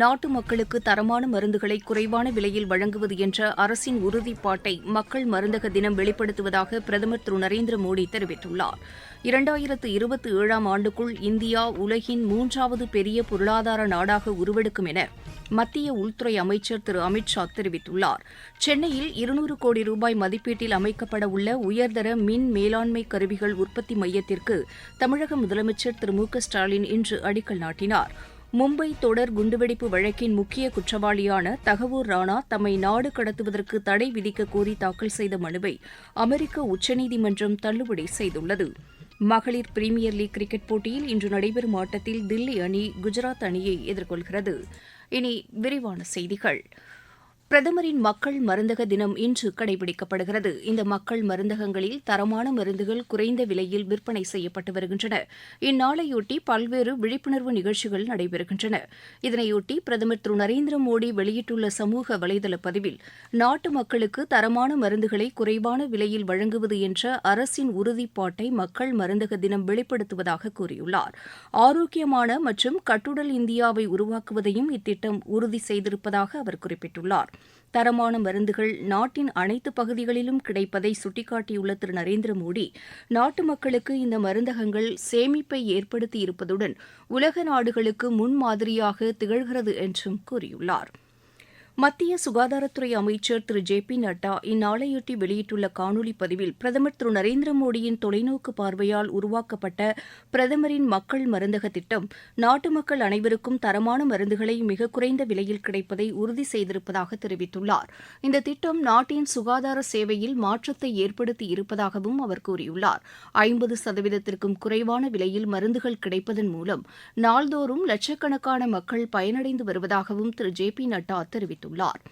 நாட்டு மக்களுக்கு தரமான மருந்துகளை குறைவான விலையில் வழங்குவது என்ற அரசின் உறுதிப்பாட்டை மக்கள் மருந்தக தினம் வெளிப்படுத்துவதாக பிரதமர் திரு நரேந்திர மோடி தெரிவித்துள்ளார். இரண்டாயிரத்து இருபத்தி ஏழாம் ஆண்டுக்குள் இந்தியா உலகின் மூன்றாவது பெரிய பொருளாதார நாடாக உருவெடுக்கும் என மத்திய உள்துறை அமைச்சர் திரு அமித்ஷா தெரிவித்துள்ளார். சென்னையில் இருநூறு கோடி ரூபாய் மதிப்பீட்டில் அமைக்கப்பட உள்ள உயர்தர மின் மேலாண்மை கருவிகள் உற்பத்தி மையத்திற்கு தமிழக முதலமைச்சர் திரு மு ஸ்டாலின் இன்று அடிக்கல் நாட்டினார். மும்பை தொடர் குண்டுவெடிப்பு வழக்கின் முக்கிய குற்றவாளியான தகவூர் ராணா தம்மை நாடு கடத்துவதற்கு தடை விதிக்க கோரி தாக்கல் செய்த மனுவை அமெரிக்க உச்சநீதிமன்றம் தள்ளுபடி செய்துள்ளது. மகளிர் பிரீமியர் லீக் கிரிக்கெட் போட்டியில் இன்று நடைபெறும் ஆட்டத்தில் தில்லி அணி குஜராத் அணியை எதிர்கொள்கிறது. இனி விரிவான செய்திகள். பிரதமரின் மக்கள் மருந்தக தினம் இன்று கடைபிடிக்கப்படுகிறது. இந்த மக்கள் மருந்தகங்களில் தரமான மருந்துகள் குறைந்த விலையில் விற்பனை செய்யப்பட்டு வருகின்றன. இந்நாளையொட்டி பல்வேறு விழிப்புணர்வு நிகழ்ச்சிகள் நடைபெறுகின்றன. இதனையொட்டி பிரதமர் திரு. நரேந்திர மோடி வெளியிட்டுள்ள சமூக வலைதள பதிவில் நாட்டு மக்களுக்கு தரமான மருந்துகளை குறைவான விலையில் வழங்குவது என்ற அரசின் உறுதிப்பாட்டை மக்கள் மருந்தக தினம் வெளிப்படுத்துவதாக கூறியுள்ளார். ஆரோக்கியமான மற்றும் கட்டுடல் இந்தியாவை உருவாக்குவதையும் இத்திட்டம் உறுதி செய்திருப்பதாக அவர் குறிப்பிட்டுள்ளார். தரமான மருந்துகள் நாட்டின் அனைத்து பகுதிகளிலும் கிடைப்பதை சுட்டிக்காட்டியுள்ள திரு. நரேந்திர மோடி நாட்டு மக்களுக்கு இந்த மருந்தகங்கள் சேமிப்பை ஏற்படுத்தி இருப்பதுடன் உலக நாடுகளுக்கு முன்மாதிரியாக திகழ்கிறது என்றும் கூறியுள்ளார். மத்திய சுகாதாரத்துறை அமைச்சர் திரு. ஜே. பி. நட்டா இந்நாளையொட்டி வெளியிட்டுள்ள காணொலி பதிவில் பிரதமர் திரு. நரேந்திர மோடியின் தொலைநோக்கு பார்வையால் உருவாக்கப்பட்ட பிரதமரின் மக்கள் மருந்தக திட்டம் நாட்டு மக்கள் அனைவருக்கும் தரமான மருந்துகளை மிக குறைந்த விலையில் கிடைப்பதை உறுதி செய்திருப்பதாக தெரிவித்துள்ளார். இந்த திட்டம் நாட்டின் சுகாதார சேவையில் மாற்றத்தை ஏற்படுத்தி இருப்பதாகவும் அவர் கூறியுள்ளார். ஐம்பது சதவீதத்திற்கும் குறைவான விலையில் மருந்துகள் கிடைப்பதன் மூலம் நாள்தோறும் லட்சக்கணக்கான மக்கள் பயனடைந்து வருவதாகவும் திரு. ஜே. பி. நட்டா தெரிவித்துள்ளார். தெரிவித்துள்ளார்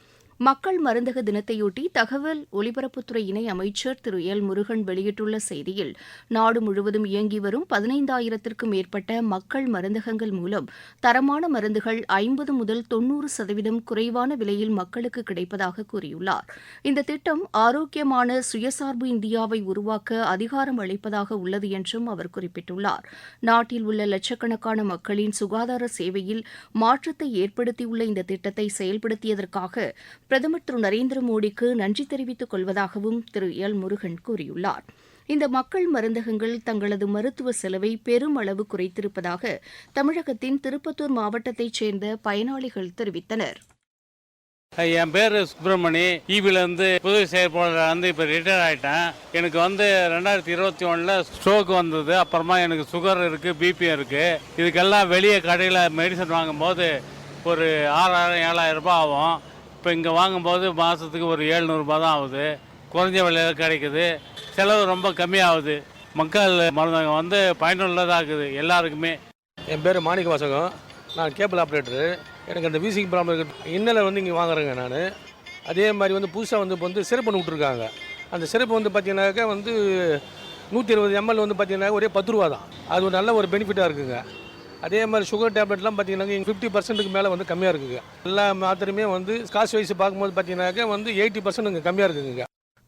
மக்கள் மருந்தக தினத்தையொட்டி தகவல் ஒலிபரப்புத்துறை இணை அமைச்சர் திரு எல் முருகன் வெளியிட்டுள்ள செய்தியில் நாடு முழுவதும் இயங்கி வரும் பதினைந்தாயிரத்திற்கும் மேற்பட்ட மக்கள் மருந்தகங்கள் மூலம் தரமான மருந்துகள் ஐம்பது முதல் தொன்னூறு சதவீதம் குறைவான விலையில் மக்களுக்கு கிடைப்பதாக கூறியுள்ளார். இந்த திட்டம் ஆரோக்கியமான சுயசார்பு இந்தியாவை உருவாக்க அதிகாரம் அளிப்பதாக உள்ளது என்றும் அவர் குறிப்பிட்டுள்ளார். நாட்டில் உள்ள லட்சக்கணக்கான மக்களின் சுகாதார சேவையில் மாற்றத்தை ஏற்படுத்தியுள்ள இந்த திட்டத்தை செயல்படுத்தியதற்காக பிரதமர் திரு நரேந்திர மோடிக்கு நன்றி தெரிவித்துக் கொள்வதாகவும் திரு எல் முருகன் கூறியுள்ளார். இந்த மக்கள் மருந்தகங்கள் தங்களது மருத்துவ செலவை பெருமளவு குறைத்திருப்பதாக தமிழகத்தின் திருப்பத்தூர் மாவட்டத்தைச் சேர்ந்த பயனாளிகள் தெரிவித்தனர். என் பேர் சுப்பிரமணி. ஈபிலேருந்து புதுவை செயற்பாளர் வந்து இப்போ ரிட்டையர் ஆகிட்டேன் எனக்கு வந்து ரெண்டாயிரத்தி இருபத்தி ஒன்றில் ஸ்ட்ரோக் வந்தது. அப்புறமா எனக்கு சுகர் இருக்குது பிபி இருக்குது இதுக்கெல்லாம் வெளியே கடையில் மெடிசன் வாங்கும்போது ஒரு ஆறாயிரம் ஏழாயிரம் ரூபாய் ஆகும். இப்போ இங்கே வாங்கும்போது மாதத்துக்கு ஒரு ஏழ்நூறுபா தான் ஆகுது. குறைஞ்ச விலையில் கிடைக்குது. செலவு ரொம்ப கம்மியாகுது. மக்கள் மருந்தகம் வந்து பயனுள்ளதாக இருக்குது எல்லாருக்குமே. என் பேர் மாணிக்க வாசகம். நான் கேபிள் ஆப்ரேட்டரு. எனக்கு அந்த வீசிங் ப்ராப்ளம் இருக்கு. இன்னலில் வந்து இங்கே வாங்குறேங்க நான். அதே மாதிரி வந்து புதுசாக வந்து இப்போ வந்து சிறப்பு விட்ருக்காங்க அந்த சிறப்பு வந்து பார்த்தீங்கன்னாக்கா வந்து நூற்றி இருபது எம்எல் வந்து பார்த்தீங்கன்னா ஒரே பத்து ரூபா தான். அது ஒரு நல்ல ஒரு பெனிஃபிட்டாக இருக்குங்க. அதே மாதிரி சுகர் டேப்லெட்லாம் பார்த்தீங்கன்னா ஃபிஃப்டி பர்சன்ட்டுக்கு மேலே வந்து கம்மியாக இருக்குங்க. எல்லா மாத்திரமே வந்து காசு வைஸ் பார்க்கும்போது பார்த்தீங்கன்னாக்க வந்து எயிட்டி பர்சன்ட் இங்கே கம்மியாக இருக்குங்க.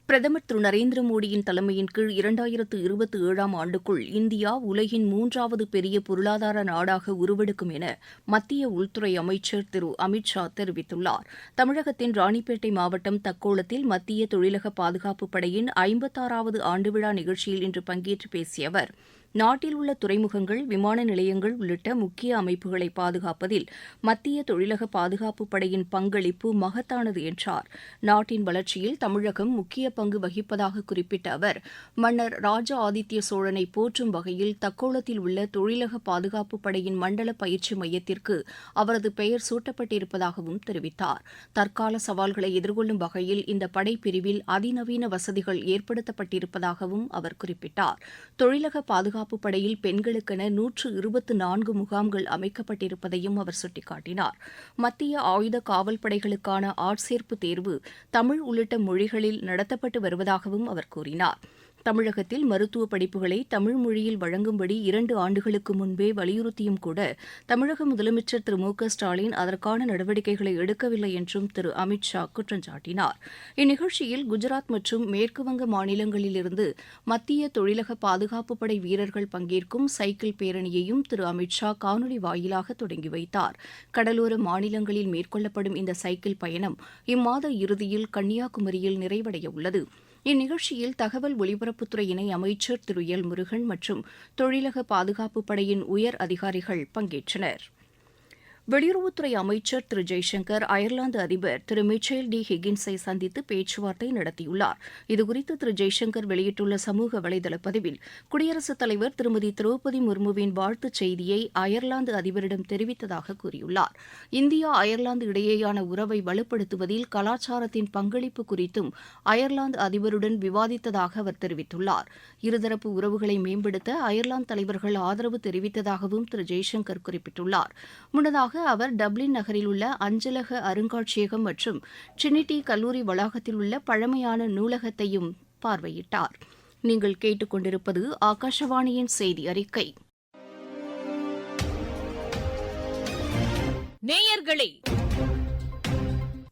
பிரதமர் திரு நரேந்திர மோடியின் தலைமையின் கீழ் இரண்டாயிரத்து இருபத்தி ஏழாம் ஆண்டுக்குள் இந்தியா உலகின் மூன்றாவது பெரிய பொருளாதார நாடாக உருவெடுக்கும் என மத்திய உள்துறை அமைச்சர் திரு அமித் ஷா தெரிவித்துள்ளார். தமிழகத்தின் ராணிப்பேட்டை மாவட்டம் தக்கோலத்தில் மத்திய தொழிலக பாதுகாப்பு படையின் ஐம்பத்தாறாவது ஆண்டு விழா நிகழ்ச்சியில் இன்று பங்கேற்று பேசிய அவர் நாட்டில் உள்ள துறைமுகங்கள் விமான நிலையங்கள் உள்ளிட்ட முக்கிய அமைப்புகளை பாதுகாப்பதில் மத்திய தொழிலக பாதுகாப்பு படையின் பங்களிப்பு மகத்தானது என்றார். நாட்டின் வளர்ச்சியில் தமிழகம் முக்கிய பங்கு வகிப்பதாக குறிப்பிட்ட அவர் மன்னர் ராஜ ஆதித்ய சோழனை போற்றும் வகையில் தக்கோலத்தில் உள்ள தொழிலக பாதுகாப்பு படையின் மண்டல பயிற்சி மையத்திற்கு அவரது பெயர் சூட்டப்பட்டிருப்பதாகவும் தெரிவித்தார். தற்கால சவால்களை எதிர்கொள்ளும் வகையில் இந்த படைப்பிரிவில் அதிநவீன வசதிகள் ஏற்படுத்தப்பட்டிருப்பதாகவும் அவர் குறிப்பிட்டார். தொழிலக பாதுகாப்பு பாதுகாப்பு படையில் பெண்களுக்கென நூற்று இருபத்து நான்கு முகாம்கள் அமைக்கப்பட்டிருப்பதையும் அவர் சுட்டிக்காட்டினார். மத்திய ஆயுத காவல் படைகளுக்கான ஆட்சேர்ப்பு தேர்வு தமிழ் உள்ளிட்ட மொழிகளில் நடத்தப்பட்டு வருவதாகவும் அவர் கூறினார். தமிழகத்தில் மருத்துவ படிப்புகளை தமிழ் மொழியில் வழங்கும்படி இரண்டு ஆண்டுகளுக்கு முன்பே வலியுறுத்தியும் கூட தமிழக முதலமைச்சர் திரு மு க ஸ்டாலின் அதற்கான நடவடிக்கைகளை எடுக்கவில்லை என்றும் திரு அமித் ஷா குற்றம் சாட்டினார். இந்நிகழ்ச்சியில் குஜராத் மற்றும் மேற்குவங்க மாநிலங்களிலிருந்து மத்திய தொழிலக பாதுகாப்பு படை வீரர்கள் பங்கேற்கும் சைக்கிள் பேரணியையும் திரு அமித் ஷா காணொலி வாயிலாக தொடங்கி வைத்தார். கடலோர மாநிலங்களில் மேற்கொள்ளப்படும் இந்த சைக்கிள் பயணம் இம்மாத இறுதியில் கன்னியாகுமரியில் நிறைவடைய உள்ளது இந்நிகழ்ச்சியில் தகவல் ஒலிபரப்புத்துறை இணை அமைச்சர் திரு எல் முருகன் மற்றும் தொழிலக பாதுகாப்பு படையின் உயர் அதிகாரிகள் பங்கேற்றனர். வெளியுறவுத்துறை அமைச்சர் திரு ஜெய்சங்கர் அயர்லாந்து அதிபர் திரு மிச்சேல் டி ஹிகின்ஸை சந்தித்து பேச்சுவார்த்தை நடத்தியுள்ளார். இதுகுறித்து திரு ஜெய்சங்கர் வெளியிட்டுள்ள சமூக வலைதள பதிவில் குடியரசுத் தலைவர் திருமதி திரௌபதி முர்முவின் வாழ்த்துச் செய்தியை அயர்லாந்து அதிபரிடம் தெரிவித்ததாக கூறியுள்ளார். இந்தியா அயர்லாந்து இடையேயான உறவை வலுப்படுத்துவதில் கலாச்சாரத்தின் பங்களிப்பு குறித்தும் அயர்லாந்து அதிபருடன் விவாதித்ததாக அவர் தெரிவித்துள்ளார். இருதரப்பு உறவுகளை மேம்படுத்த அயர்லாந்து தலைவர்கள் ஆதரவு தெரிவித்ததாகவும் திரு ஜெய்சங்கர் குறிப்பிட்டுள்ளார். முன்னதாக அவர் டப்ளின் நகரில் உள்ள அஞ்சலக அருங்காட்சியகம் மற்றும் ட்ரினிட்டி கல்லூரி வளாகத்தில் உள்ள பழமையான நூலகத்தையும் பார்வையிட்டார். நீங்கள் கேட்டுக்கொண்டிருப்பது ஆகாஷவாணியின் செய்தி அறிக்கை. நேயர்களே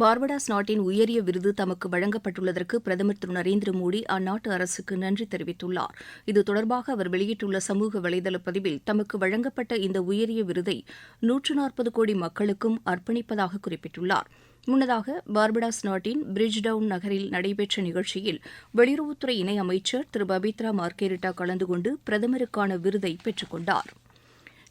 பார்படாஸ் நாட்டின் உயரிய விருது தமக்கு வழங்கப்பட்டுள்ளதற்கு பிரதமர் திரு நரேந்திர மோடி அந்நாட்டு அரசுக்கு நன்றி தெரிவித்துள்ளார். இது தொடர்பாக அவர் வெளியிட்டுள்ள சமூக வலைதள பதிவில் தமக்கு வழங்கப்பட்ட இந்த உயரிய விருதை நூற்று நாற்பது கோடி மக்களுக்கும் அர்ப்பணிப்பதாக குறிப்பிட்டுள்ளார். முன்னதாக பார்படாஸ் நாட்டின் பிரிட்ஜ்டவுன் நகரில் நடைபெற்ற நிகழ்ச்சியில் வெளியுறவுத்துறை இணை அமைச்சர் திரு பபித்ரா மார்கெரிட்டா கலந்து கொண்டு பிரதமருக்கான விருதை பெற்றுக்கொண்டார்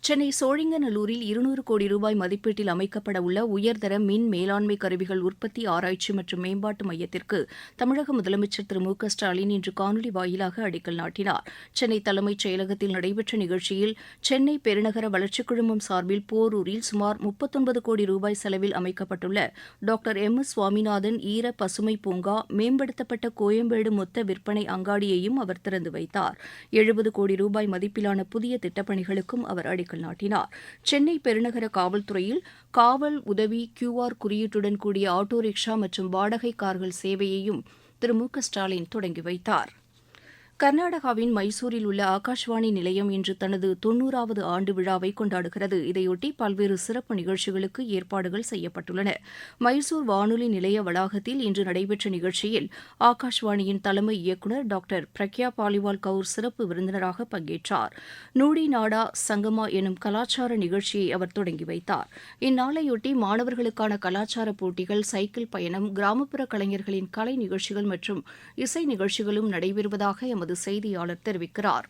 சென்னை சோழிங்கநல்லூரில் இருநூறு கோடி ரூபாய் மதிப்பீட்டில் அமைக்கப்பட உள்ள உயர்தர மின் மேலாண்மை கருவிகள் உற்பத்தி ஆராய்ச்சி மற்றும் மேம்பாட்டு மையத்திற்கு தமிழக முதலமைச்சர் திரு மு க ஸ்டாலின் இன்று காணொலி வாயிலாக அடிக்கல் நாட்டினார். சென்னை தலைமைச் செயலகத்தில் நடைபெற்ற நிகழ்ச்சியில் சென்னை பெருநகர வளர்ச்சிக் குழுமம் சார்பில் போரூரில் சுமார் முப்பத்தொன்பது கோடி ரூபாய் செலவில் அமைக்கப்பட்டுள்ள டாக்டர் எம் எஸ் சுவாமிநாதன் ஈர பசுமை பூங்கா மேம்படுத்தப்பட்ட கோயம்பேடு மொத்த விற்பனை அங்காடியையும் அவர் திறந்து வைத்தார். எழுபது கோடி ரூபாய் மதிப்பிலான புதிய திட்டப்பணிகளுக்கும் அவர் அடிக்கல் அடிக்கல் நாட்டினார். சென்னை பெருநகர காவல்துறையில் காவல் உதவி கியூஆர் குறியீட்டுடன் கூடிய ஆட்டோ ரிக்ஷா மற்றும் வாடகை கார்கள் சேவையையும் திரு மு க ஸ்டாலின் தொடங்கி வைத்தார். கர்நாடகாவின் மைசூரில் உள்ள ஆகாஷ்வாணி நிலையம் இன்று தனது தொன்னூறாவது ஆண்டு விழாவை கொண்டாடுகிறது. இதையொட்டி பல்வேறு சிறப்பு நிகழ்ச்சிகளுக்கு ஏற்பாடுகள் செய்யப்பட்டுள்ளன. மைசூர் வானொலி நிலைய வளாகத்தில் இன்று நடைபெற்ற நிகழ்ச்சியில் ஆகாஷ்வாணியின் தலைமை இயக்குநர் டாக்டர் பிரக்யா பாலிவால் கவுர் சிறப்பு விருந்தினராக பங்கேற்றார். நூடி நாடா சங்கமா எனும் கலாச்சார நிகழ்ச்சியை அவர் தொடங்கி வைத்தார். இந்நாளையொட்டி மாணவர்களுக்கான கலாச்சார போட்டிகள் சைக்கிள் பயணம் கிராமப்புற கலைஞர்களின் கலை நிகழ்ச்சிகள் மற்றும் இசை நிகழ்ச்சிகளும் நடைபெறுவதாக எமது செய்தியாளர் தெரிவிக்கிறார்.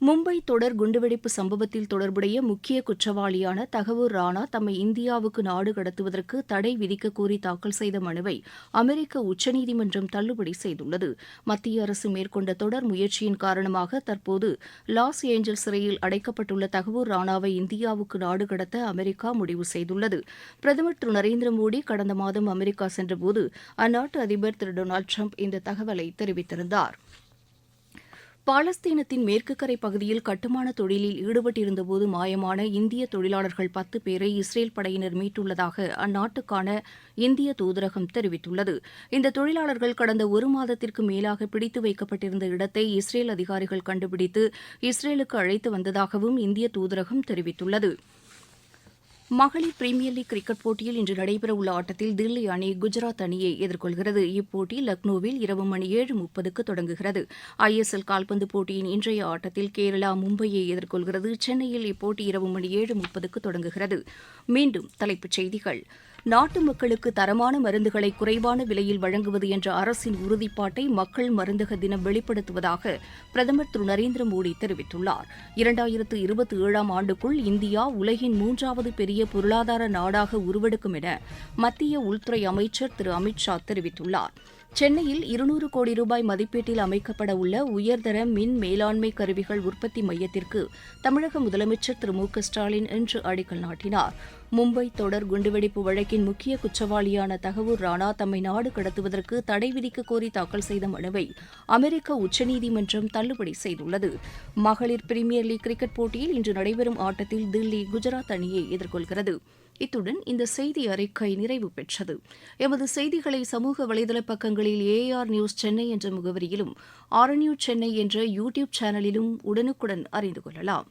மும்பை தொடர் குண்டுவெடிப்பு சம்பவத்தில் தொடர்புடைய முக்கிய குற்றவாளியான தகவூர் ராணா தம்மை இந்தியாவுக்கு நாடு கடத்துவதற்கு தடை விதிக்க கோரி தாக்கல் செய்த மனுவை அமெரிக்க உச்சநீதிமன்றம் தள்ளுபடி செய்துள்ளது. மத்திய அரசு மேற்கொண்ட தொடர் முயற்சியின் காரணமாக தற்போது லாஸ் ஏஞ்சல் சிறையில் அடைக்கப்பட்டுள்ள தகவூர் ராணாவை இந்தியாவுக்கு நாடு கடத்த அமெரிக்கா முடிவு செய்துள்ளது. பிரதமர் திரு நரேந்திர மோடி கடந்த மாதம் அமெரிக்கா சென்றபோது அந்நாட்டு அதிபர் திரு டொனால்டு ட்ரம்ப் இந்த தகவலை தெரிவித்திருந்தார். பாலஸ்தீனத்தின் மேற்கு கரை பகுதியில் கட்டுமான தொழிலில் ஈடுபட்டிருந்தபோது மாயமான இந்திய தொழிலாளர்கள் பத்து பேரை இஸ்ரேல் படையினர் மீட்டுள்ளதாக அந்நாட்டுக்கான இந்திய தூதரகம் தெரிவித்துள்ளது. இந்த தொழிலாளர்கள் கடந்த ஒரு மாதத்திற்கு மேலாக பிடித்து வைக்கப்பட்டிருந்த இடத்தை இஸ்ரேல் அதிகாரிகள் கண்டுபிடித்து இஸ்ரேலுக்கு அழைத்து வந்ததாகவும் இந்திய தூதரகம் தெரிவித்துள்ளது. மகளிர் பிரீமியர் லீக் கிரிக்கெட் போட்டியில் இன்று நடைபெறவுள்ள ஆட்டத்தில் தில்லி அணி குஜராத் அணியை எதிர்கொள்கிறது. இப்போட்டி லக்னோவில் இரவு மணி ஏழு முப்பதுக்கு தொடங்குகிறது. ஐஎஸ்எல் கால்பந்து போட்டியின் இன்றைய ஆட்டத்தில் கேரளா மும்பையை எதிர்கொள்கிறது. சென்னையில் இப்போட்டி இரவு மணி ஏழு முப்பதுக்கு தொடங்குகிறது. மீண்டும் தலைப்புச் செய்திகள். நாட்டு மக்களுக்கு தரமான மருந்துகளை குறைவான விலையில் வழங்குவது என்ற அரசின் உறுதிப்பாட்டை மக்கள் மருந்தக தினம் வெளிப்படுத்துவதாக பிரதமர் திரு நரேந்திர மோடி தெரிவித்துள்ளார். இரண்டாயிரத்து இருபத்தி ஏழாம் ஆண்டுக்குள் இந்தியா உலகின் மூன்றாவது பெரிய பொருளாதார நாடாக உருவெடுக்கும் என மத்திய உள்துறை அமைச்சர் திரு அமித்ஷா தெரிவித்துள்ளார். சென்னையில் இருநூறு கோடி ரூபாய் மதிப்பீட்டில் அமைக்கப்பட உள்ள உயர்தர மின் மேலாண்மை கருவிகள் உற்பத்தி மையத்திற்கு தமிழக முதலமைச்சர் திரு மு க ஸ்டாலின் இன்று அடிக்கல் நாட்டினார். மும்பை தொடர் குண்டுவெடிப்பு வழக்கின் முக்கிய குற்றவாளியான தகவூர் ராணா தம்மை நாடு கடத்துவதற்கு தடை விதிக்க கோரி தாக்கல் செய்த மனுவை அமெரிக்க உச்சநீதிமன்றம் தள்ளுபடி செய்துள்ளது. மகளிர் பிரீமியர் லீக் கிரிக்கெட் போட்டியில் இன்று நடைபெறும் ஆட்டத்தில் தில்லி குஜராத் அணியை எதிர்கொள்கிறது. இத்துடன் இந்த செய்தி அறிக்கை நிறைவு பெற்றது. எமது செய்திகளை சமூக வலைதள பக்கங்களில் ஏஆர் நியூஸ் சென்னை என்ற முகவரியிலும் ஆர்என்யூ சென்னை என்ற யூடியூப் சேனலிலும் உடனுக்குடன் அறிந்து கொள்ளலாம்.